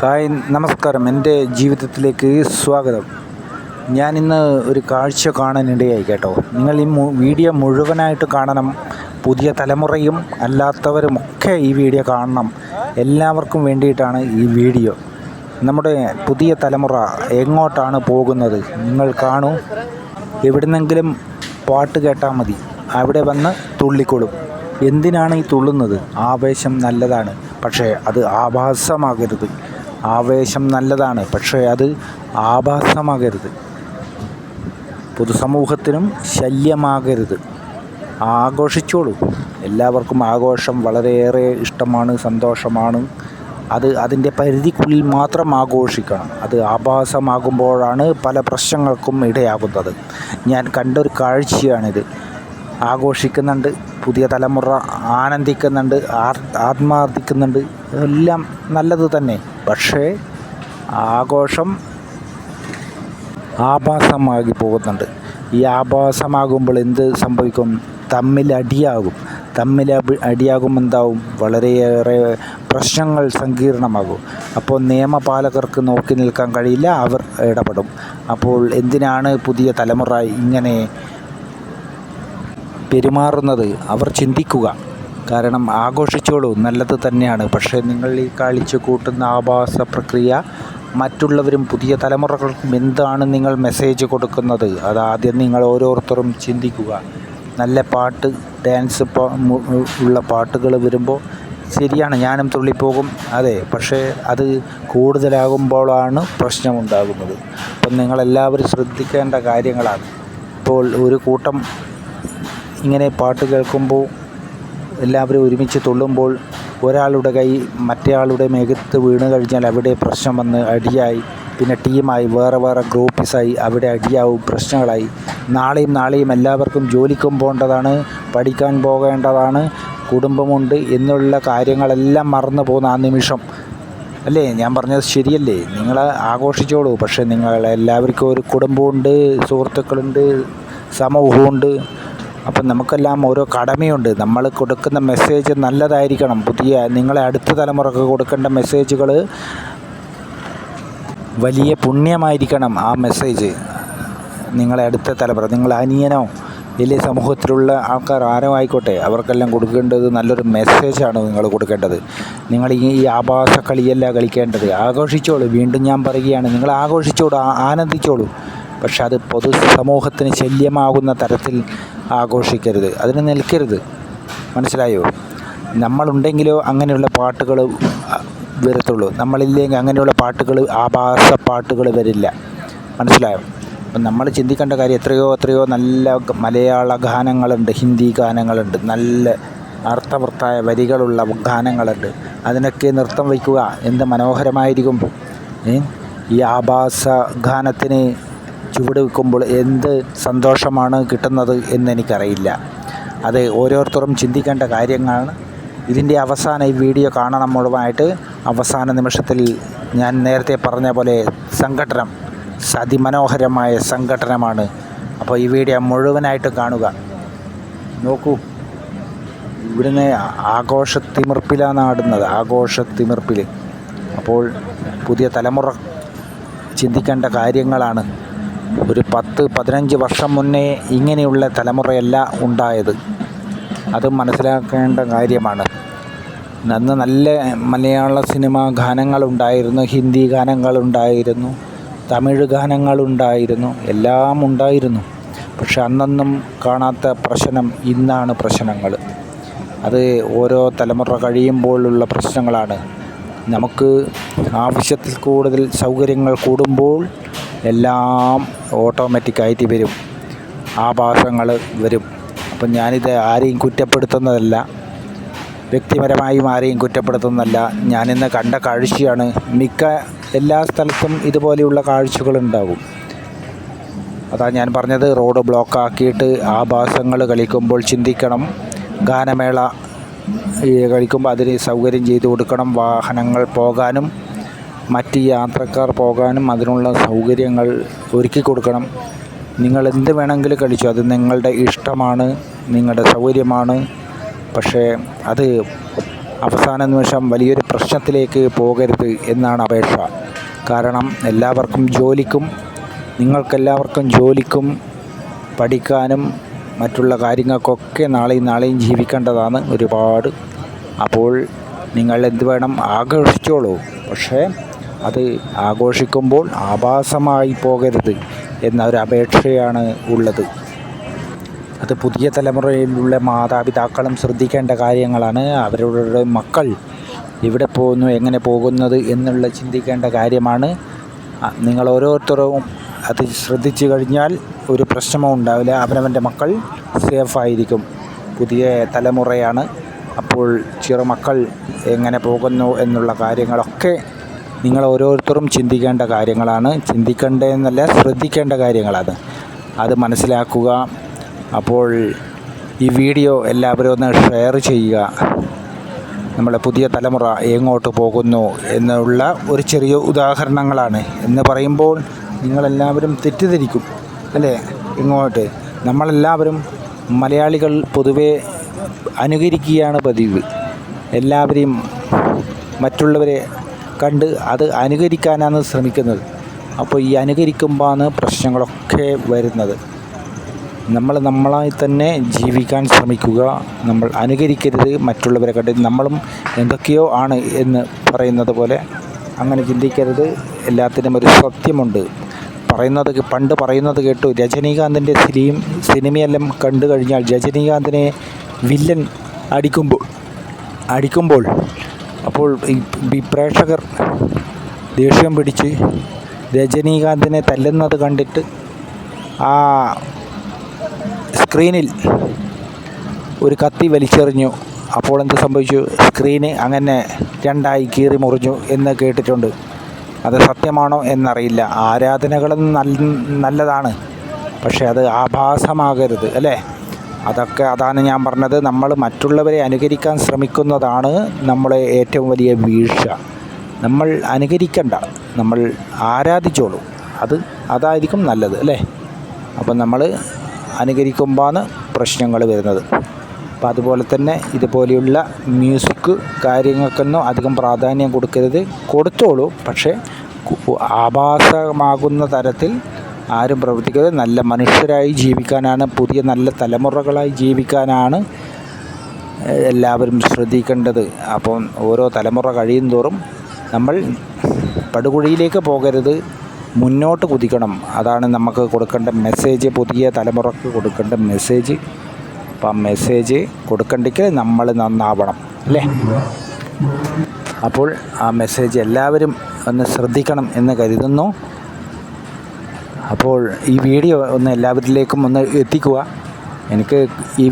Hi നമസ്കാരം. എന്റെ ജീവിതത്തിലേക്ക് സ്വാഗതം. ഞാൻ ഇന്ന് ഒരു കാഴ്ച കാണാനിടയായി കേട്ടോ. നിങ്ങൾ ഈ വീഡിയോ മുഴുവനായിട്ട് കാണണം. പുതിയ തലമുറയും അല്ലാത്തവരുമൊക്കെ ഈ വീഡിയോ കാണണം. എല്ലാവർക്കും വേണ്ടിയിട്ടാണ് ഈ വീഡിയോ. നമ്മുടെ പുതിയ തലമുറ എങ്ങോട്ടാണ് പോകുന്നത്? നിങ്ങൾ കാണൂ. എവിടുന്നെങ്കിലും പാട്ട് കേട്ടാൽ മതി. അവിടെ വന്ന് തുള്ളിക്കൊള്ളും. എന്തിനാണ് ഈ തുള്ളുന്നത്? ആവേശം നല്ലതാണ്. പക്ഷേ അത് ആഭാസമാകരുത്. ആവേശം നല്ലതാണ് പക്ഷേ അത് ആഭാസമാകരുത്. പൊതുസമൂഹത്തിനും ശല്യമാകരുത്. ആഘോഷിച്ചോളൂ. എല്ലാവർക്കും ആഘോഷം വളരെയേറെ ഇഷ്ടമാണ് സന്തോഷമാണ്. അത് അതിന്റെ പരിധിക്കുള്ളിൽ മാത്രം ആഘോഷിക്കണം. അത് ആഭാസമാകുമ്പോഴാണ് പല പ്രശ്നങ്ങൾക്കും ഇടയാകുന്നത്. ഞാൻ കണ്ടൊരു കാഴ്ചയാണിത്. ആഘോഷിക്കുന്നുണ്ട് പുതിയ തലമുറ ആനന്ദിക്കുന്നുണ്ട് ആത്മാർത്ഥിക്കുന്നുണ്ട്. എല്ലാം നല്ലത് തന്നെ. പക്ഷേ ആഘോഷം ആഭാസമാകി പോകുന്നുണ്ട്. ഈ ആഭാസമാകുമ്പോൾ എന്ത് സംഭവിക്കും? തമ്മിൽ അടിയാകും. തമ്മിൽ അടിയാകും എന്താവും വളരെയേറെ പ്രശ്നങ്ങൾ സങ്കീർണമാകും. അപ്പോൾ നിയമപാലകർക്ക് നോക്കി നിൽക്കാൻ കഴിയില്ല. അവർ ഇടപെടും. അപ്പോൾ എന്തിനാണ് പുതിയ തലമുറ ഇങ്ങനെ പെരുമാറുന്നത്? അവർ ചിന്തിക്കുക. കാരണം ആഘോഷിച്ചോളൂ. നല്ലത് തന്നെയാണ്. പക്ഷേ നിങ്ങൾ ഈ കാണിച്ചു കൂട്ടുന്ന ആഭാസ പ്രക്രിയ മറ്റുള്ളവരും പുതിയ തലമുറകൾക്കും എന്താണ് നിങ്ങൾ മെസ്സേജ് കൊടുക്കുന്നത്? അത് ആദ്യം നിങ്ങൾ ഓരോരുത്തരും ചിന്തിക്കുക. നല്ല പാട്ട് ഡാൻസ് ഉള്ള പാട്ടുകൾ വരുമ്പോൾ ശരിയാണ് ഞാനും തുള്ളിപ്പോകും. അതെ പക്ഷേ അത് കൂടുതലാകുമ്പോഴാണ് പ്രശ്നമുണ്ടാകുന്നത്. അപ്പം നിങ്ങളെല്ലാവരും ശ്രദ്ധിക്കേണ്ട കാര്യങ്ങളാണ്. ഇപ്പോൾ ഒരു കൂട്ടം ഇങ്ങനെ പാട്ട് കേൾക്കുമ്പോൾ എല്ലാവരും ഒരുമിച്ച് തുള്ളുമ്പോൾ ഒരാളുടെ കൈ മറ്റേയാളുടെ മേഘത്ത് വീണ് കഴിഞ്ഞാൽ അവിടെ പ്രശ്നം വന്ന് അടിയായി. പിന്നെ ടീമായി വേറെ വേറെ ഗ്രൂപ്പിസായി അവിടെ അടിയാവും പ്രശ്നങ്ങളായി. നാളെയും നാളെയും എല്ലാവർക്കും ജോലിക്കും പോകേണ്ടതാണ് പഠിക്കാൻ പോകേണ്ടതാണ് കുടുംബമുണ്ട് എന്നുള്ള കാര്യങ്ങളെല്ലാം മറന്നു പോകുന്ന ആ നിമിഷം. അല്ലേ? ഞാൻ പറഞ്ഞത് ശരിയല്ലേ? നിങ്ങൾ ആഘോഷിച്ചോളൂ. പക്ഷേ നിങ്ങൾ എല്ലാവർക്കും ഒരു കുടുംബമുണ്ട് സുഹൃത്തുക്കളുണ്ട് സമൂഹമുണ്ട്. അപ്പം നമുക്കെല്ലാം ഓരോ കടമയുണ്ട്. നമ്മൾ കൊടുക്കുന്ന മെസ്സേജ് നല്ലതായിരിക്കണം. പുതിയ നിങ്ങളെ അടുത്ത തലമുറയ്ക്ക് കൊടുക്കേണ്ട മെസ്സേജുകൾ വലിയ പുണ്യമായിരിക്കണം ആ മെസ്സേജ് നിങ്ങളെ അടുത്ത തലമുറ നിങ്ങൾ അനിയനോ വലിയ സമൂഹത്തിലുള്ള ആൾക്കാർ ആരോ ആയിക്കോട്ടെ അവർക്കെല്ലാം കൊടുക്കേണ്ടത് നല്ലൊരു മെസ്സേജാണ് നിങ്ങൾ കൊടുക്കേണ്ടത്. നിങ്ങൾ ഈ ആഭാസ കളിയല്ല കളിക്കേണ്ടത്. ആഘോഷിച്ചോളൂ. വീണ്ടും ഞാൻ പറയുകയാണ് നിങ്ങൾ ആഘോഷിച്ചോളൂ ആനന്ദിച്ചോളൂ. പക്ഷെ അത് പൊതു സമൂഹത്തിന് ശല്യമാകുന്ന തരത്തിൽ ആഘോഷിക്കരുത്. അതിന് നിൽക്കരുത്. മനസ്സിലായോ? നമ്മളുണ്ടെങ്കിലോ അങ്ങനെയുള്ള പാട്ടുകൾ വരത്തുള്ളൂ. നമ്മളില്ലെങ്കിൽ അങ്ങനെയുള്ള പാട്ടുകൾ ആഭാസ പാട്ടുകൾ വരില്ല. മനസ്സിലായോ? അപ്പം നമ്മൾ ചിന്തിക്കേണ്ട കാര്യം എത്രയോ എത്രയോ നല്ല മലയാള ഗാനങ്ങളുണ്ട്. ഹിന്ദി ഗാനങ്ങളുണ്ട്. നല്ല അർത്ഥവൃത്തായ വരികളുള്ള ഗാനങ്ങളുണ്ട്. അതിനൊക്കെ നൃത്തം വയ്ക്കുക എന്ത് മനോഹരമായിരിക്കും. ഈ ആഭാസ ഗാനത്തിന് ചുവട് വെക്കുമ്പോൾ എന്ത് സന്തോഷമാണ് കിട്ടുന്നത് എന്നെനിക്കറിയില്ല. അത് ഓരോരുത്തരും ചിന്തിക്കേണ്ട കാര്യങ്ങളാണ്. ഇതിന്റെ അവസാന ഈ വീഡിയോ കാണണം മുഴുവനായിട്ട്. അവസാന നിമിഷത്തിൽ ഞാൻ നേരത്തെ പറഞ്ഞ പോലെ സംഘടനം അതിമനോഹരമായ സംഘടനമാണ്. അപ്പോൾ ഈ വീഡിയോ മുഴുവനായിട്ട് കാണുക. നോക്കൂ. ഇവിടുന്ന് ആഘോഷത്തിമിർപ്പിലാണ് ആടുന്നത് ആഘോഷത്തിമിർപ്പിൽ അപ്പോൾ പുതിയ തലമുറ ചിന്തിക്കേണ്ട കാര്യങ്ങളാണ്. ഒരു പത്ത് പതിനഞ്ച് വർഷം മുന്നേ ഇങ്ങനെയുള്ള തലമുറയല്ല ഉണ്ടായത്. അത് മനസ്സിലാക്കേണ്ട കാര്യമാണ്. അന്ന് നല്ല മലയാള സിനിമ ഗാനങ്ങളുണ്ടായിരുന്നു ഹിന്ദി ഗാനങ്ങളുണ്ടായിരുന്നു തമിഴ് ഗാനങ്ങളുണ്ടായിരുന്നു എല്ലാം ഉണ്ടായിരുന്നു. പക്ഷെ അന്നൊന്നും കാണാത്ത പ്രശ്നം ഇന്നാണ് പ്രശ്നങ്ങൾ. അത് ഓരോ തലമുറ കഴിയുമ്പോഴുള്ള പ്രശ്നങ്ങളാണ്. നമുക്ക് ആവശ്യത്തിൽ കൂടുതൽ സൗകര്യങ്ങൾ കൂടുമ്പോൾ എല്ലാം ഓട്ടോമാറ്റിക്കായിട്ട് വരും. ആഭാസങ്ങൾ വരും. അപ്പം ഞാനിത് ആരെയും കുറ്റപ്പെടുത്തുന്നതല്ല. വ്യക്തിപരമായും ആരെയും കുറ്റപ്പെടുത്തുന്നതല്ല. ഞാനിന്ന് കണ്ട കാഴ്ചയാണ് മിക്ക എല്ലാ സ്ഥലത്തും ഇതുപോലെയുള്ള കാഴ്ചകളുണ്ടാകും. അതാ ഞാൻ പറഞ്ഞത് റോഡ് ബ്ലോക്കാക്കിയിട്ട് ആഭാസങ്ങൾ കളിക്കുമ്പോൾ ചിന്തിക്കണം. ഗാനമേള കളിക്കുമ്പോൾ അതിന് സൗകര്യം ചെയ്തു കൊടുക്കണം. വാഹനങ്ങൾ പോകാനും മറ്റ് യാത്രക്കാർ പോകാനും അതിനുള്ള സൗകര്യങ്ങൾ ഒരുക്കി കൊടുക്കണം. നിങ്ങൾ എന്ത് വേണമെങ്കിലും കഴിച്ചോ അത് നിങ്ങളുടെ ഇഷ്ടമാണ് നിങ്ങളുടെ സൗകര്യമാണ്. പക്ഷേ അത് അവസാന നിമിഷം വലിയൊരു പ്രശ്നത്തിലേക്ക് പോകരുത് എന്നാണ് അപേക്ഷ. കാരണം എല്ലാവർക്കും ജോലിക്കും നിങ്ങൾക്കെല്ലാവർക്കും ജോലിക്കും പഠിക്കാനും മറ്റുള്ള കാര്യങ്ങൾക്കൊക്കെ നാളെയും നാളെയും ജീവിക്കേണ്ടതാണ് ഒരുപാട്. അപ്പോൾ നിങ്ങൾ എന്ത് വേണം ആഘോഷിച്ചോളൂ. പക്ഷേ അത് ആഘോഷിക്കുമ്പോൾ ആഭാസമായി പോകരുത് എന്ന ഒരു അപേക്ഷയാണ് ഉള്ളത്. അത് പുതിയ തലമുറയിലുള്ള മാതാപിതാക്കളും ശ്രദ്ധിക്കേണ്ട കാര്യങ്ങളാണ്. അവരുടെ മക്കൾ എവിടെ പോകുന്നു എങ്ങനെ പോകുന്നത് എന്നുള്ള ചിന്തിക്കേണ്ട കാര്യമാണ്. നിങ്ങൾ ഓരോരുത്തരും അത് ശ്രദ്ധിച്ചു കഴിഞ്ഞാൽ ഒരു പ്രശ്നമോ ഉണ്ടാവില്ല. അവനവന്റെ മക്കൾ സേഫായിരിക്കും പുതിയ തലമുറയാണ്. അപ്പോൾ ചെറുമക്കൾ എങ്ങനെ പോകുന്നു എന്നുള്ള കാര്യങ്ങളൊക്കെ നിങ്ങൾ ഓരോരുത്തരും ചിന്തിക്കേണ്ട കാര്യങ്ങളാണ്. ചിന്തിക്കേണ്ടതെന്നല്ല ശ്രദ്ധിക്കേണ്ട കാര്യങ്ങളാണ്. അത് മനസ്സിലാക്കുക. അപ്പോൾ ഈ വീഡിയോ എല്ലാവരും ഒന്ന് ഷെയർ ചെയ്യുക. നമ്മളെ പുതിയ തലമുറ എങ്ങോട്ട് പോകുന്നു എന്നുള്ള ഒരു ചെറിയ ഉദാഹരണങ്ങളാണ്. എന്ന് പറയുമ്പോൾ നിങ്ങളെല്ലാവരും തെറ്റിദ്ധരിക്കും. അല്ലേ? ഇങ്ങോട്ട്. നമ്മളെല്ലാവരും മലയാളികൾ പൊതുവെ അനുകരിക്കുകയാണ് പതിവ്. എല്ലാവരെയും മറ്റുള്ളവരെ കണ്ട് അത് അനുകരിക്കാനാണ് ശ്രമിക്കുന്നത്. അപ്പോൾ ഈ അനുകരിക്കുമ്പോഴാണ് പ്രശ്നങ്ങളൊക്കെ വരുന്നത്. നമ്മൾ നമ്മളായി തന്നെ ജീവിക്കാൻ ശ്രമിക്കുക. നമ്മൾ അനുകരിക്കരുത് മറ്റുള്ളവരെ കണ്ട് നമ്മളും എന്തൊക്കെയോ ആണ് എന്ന് പറയുന്നത് പോലെ അങ്ങനെ ചിന്തിക്കരുത്. എല്ലാത്തിനും ഒരു സത്യമുണ്ട്. പറയുന്നത് പണ്ട് പറയുന്നത് കേട്ടു രജനീകാന്തിന്റെ സിനിമ സിനിമയെല്ലാം കണ്ടു കഴിഞ്ഞാൽ രജനീകാന്തിനെ വില്ലൻ അടിക്കുമ്പോൾ അടിക്കുമ്പോൾ അപ്പോൾ ഈ പ്രേക്ഷകർ ദേഷ്യം പിടിച്ച് രജനീകാന്തിനെ തല്ലുന്നത് കണ്ടിട്ട് ആ സ്ക്രീനിൽ ഒരു കത്തി വലിച്ചെറിഞ്ഞു. അപ്പോൾ എന്ത് സംഭവിച്ചു? സ്ക്രീന് അങ്ങനെ രണ്ടായി കീറി മുറിഞ്ഞു എന്ന് കേട്ടിട്ടുണ്ട്. അത് സത്യമാണോ എന്നറിയില്ല. ആരാധനകളും നല്ല നല്ലതാണ്. പക്ഷേ അത് ആഭാസമാകരുത് അല്ലേ? അതൊക്കെ അതാണ് ഞാൻ പറഞ്ഞത്. നമ്മൾ മറ്റുള്ളവരെ അനുകരിക്കാൻ ശ്രമിക്കുന്നതാണ് നമ്മളെ ഏറ്റവും വലിയ വീഴ്ച. നമ്മൾ അനുകരിക്കണ്ട. നമ്മൾ ആരാധിച്ചോളൂ. അത് അതായിരിക്കും നല്ലത് അല്ലേ? അപ്പം നമ്മൾ അനുകരിക്കുമ്പോഴാണ് പ്രശ്നങ്ങൾ വരുന്നത്. അപ്പം അതുപോലെ തന്നെ ഇതുപോലെയുള്ള മ്യൂസിക് കാര്യങ്ങൾക്കൊന്നും അധികം പ്രാധാന്യം കൊടുക്കരുത്. കൊടുത്തോളൂ പക്ഷേ ആഭാസമാകുന്ന തരത്തിൽ ആരും പ്രവർത്തിക്കരുത് നല്ല മനുഷ്യരായി ജീവിക്കാനാണ് പുതിയ നല്ല തലമുറകളായി ജീവിക്കാനാണ് എല്ലാവരും ശ്രദ്ധിക്കേണ്ടത്. അപ്പം ഓരോ തലമുറ കഴിയും തോറും നമ്മൾ പടുകുഴിയിലേക്ക് പോകരുത്. മുന്നോട്ട് കുതിക്കണം. അതാണ് നമുക്ക് കൊടുക്കേണ്ട മെസ്സേജ് പുതിയ തലമുറയ്ക്ക് കൊടുക്കേണ്ട മെസ്സേജ് അപ്പം ആ മെസ്സേജ് കൊടുക്കണ്ടെങ്കിൽ നമ്മൾ നന്നാവണം. അല്ലേ? അപ്പോൾ ആ മെസ്സേജ് എല്ലാവരും ഒന്ന് ശ്രദ്ധിക്കണം എന്ന് കരുതുന്നു. അപ്പോൾ ഈ വീഡിയോ ഒന്ന് എല്ലാവരിലേക്കും ഒന്ന് എത്തിക്കുക. എനിക്ക് ഈ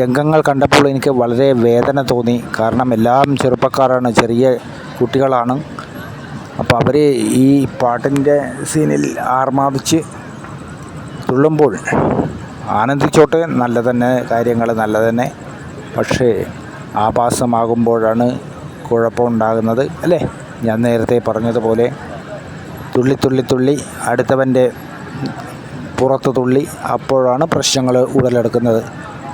രംഗങ്ങൾ കണ്ടപ്പോൾ എനിക്ക് വളരെ വേദന തോന്നി. കാരണം എല്ലാം ചെറുപ്പക്കാരാണ് ചെറിയ കുട്ടികളാണ്. അപ്പോൾ അവർ ഈ പാട്ടിന്റെ സീനിൽ ആർമാദിച്ച് തുള്ളുമ്പോൾ ആനന്ദിച്ചോട്ടെ നല്ല തന്നെ കാര്യങ്ങൾ നല്ല തന്നെ പക്ഷേ ആഭാസമാകുമ്പോഴാണ് കുഴപ്പമുണ്ടാകുന്നത് അല്ലേ? ഞാൻ നേരത്തെ പറഞ്ഞതുപോലെ തുള്ളി തുള്ളി തുള്ളി. അടുത്തവന്റെ പുറത്ത് തുള്ളി. അപ്പോഴാണ് പ്രശ്നങ്ങൾ ഉടലെടുക്കുന്നത്.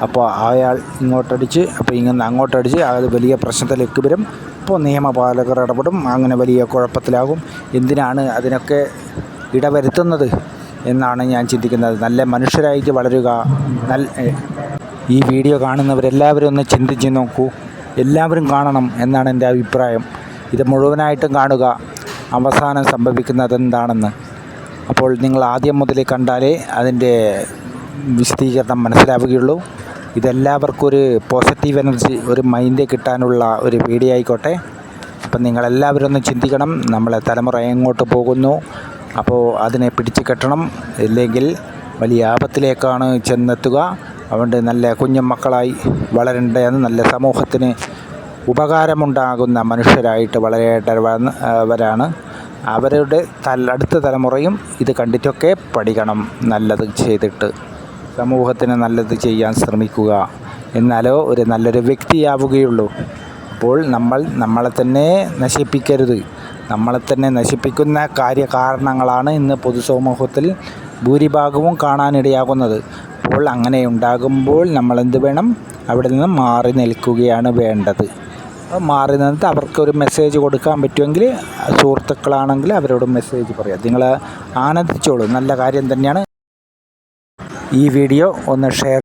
അപ്പോൾ അയാൾ ഇങ്ങോട്ടടിച്ച് അപ്പോൾ ഇങ്ങനെ അങ്ങോട്ടടിച്ച് അത് വലിയ പ്രശ്നത്തിലേക്ക് വരും. അപ്പോൾ നിയമപാലകർ ഇടപെടും. അങ്ങനെ വലിയ കുഴപ്പത്തിലാകും. എന്തിനാണ് അതിനൊക്കെ ഇടവരുത്തുന്നത് എന്നാണ് ഞാൻ ചിന്തിക്കുന്നത്. നല്ല മനുഷ്യരായിട്ട് വളരുക. നല്ല ഈ വീഡിയോ കാണുന്നവരെല്ലാവരും ഒന്ന് ചിന്തിച്ച് നോക്കൂ. എല്ലാവരും കാണണം എന്നാണ് എന്റെ അഭിപ്രായം. ഇത് മുഴുവനായിട്ടും കാണുക. അവസാനം സംഭവിക്കുന്നത് എന്താണെന്ന് അപ്പോൾ നിങ്ങൾ ആദ്യം മുതലേ കണ്ടാലേ അതിന്റെ വിശദീകരണം മനസ്സിലാവുകയുള്ളൂ. ഇതെല്ലാവർക്കും ഒരു പോസിറ്റീവ് എനർജി ഒരു മൈൻഡ് കിട്ടാനുള്ള ഒരു വീഡിയോ ആയിക്കോട്ടെ അപ്പം നിങ്ങളെല്ലാവരും ഒന്ന് ചിന്തിക്കണം നമ്മളെ തലമുറ എങ്ങോട്ട് പോകുന്നു. അപ്പോൾ അതിനെ പിടിച്ചു കെട്ടണം. ഇല്ലെങ്കിൽ വലിയ ആപത്തിലേക്കാണ് ചെന്നെത്തുക. അതുകൊണ്ട് നല്ല കുഞ്ഞുമക്കളായി വളരേണ്ടതെന്ന് നല്ല സമൂഹത്തിന് ഉപകാരമുണ്ടാകുന്ന മനുഷ്യരായിട്ട് വളരേണ്ടവരാണ്. അവരുടെ തല അടുത്ത തലമുറയും ഇത് കണ്ടിട്ടൊക്കെ പഠിക്കണം. നല്ലത് ചെയ്തിട്ട്. സമൂഹത്തിന് നല്ലത് ചെയ്യാൻ ശ്രമിക്കുക. എന്നാലോ ഒരു നല്ലൊരു വ്യക്തിയാവുകയുള്ളൂ. അപ്പോൾ നമ്മൾ നമ്മളെ തന്നെ നശിപ്പിക്കരുത്. നമ്മളെ തന്നെ നശിപ്പിക്കുന്ന കാര്യകാരണങ്ങളാണ് ഇന്ന് പൊതുസമൂഹത്തിൽ ഭൂരിഭാഗവും കാണാനിടയാകുന്നത്. അപ്പോൾ അങ്ങനെ ഉണ്ടാകുമ്പോൾ നമ്മളെന്ത് വേണം? അവിടെ നിന്ന് മാറി നിൽക്കുകയാണ് വേണ്ടത്. മാറി നിന്നിട്ട് അവർക്കൊരു മെസ്സേജ് കൊടുക്കാൻ പറ്റുമെങ്കിൽ സുഹൃത്തുക്കളാണെങ്കിൽ അവരോട് മെസ്സേജ് പറയാം. നിങ്ങൾ ആനന്ദിച്ചോളൂ. നല്ല കാര്യം തന്നെയാണ്. ഈ വീഡിയോ ഒന്ന് ഷെയർ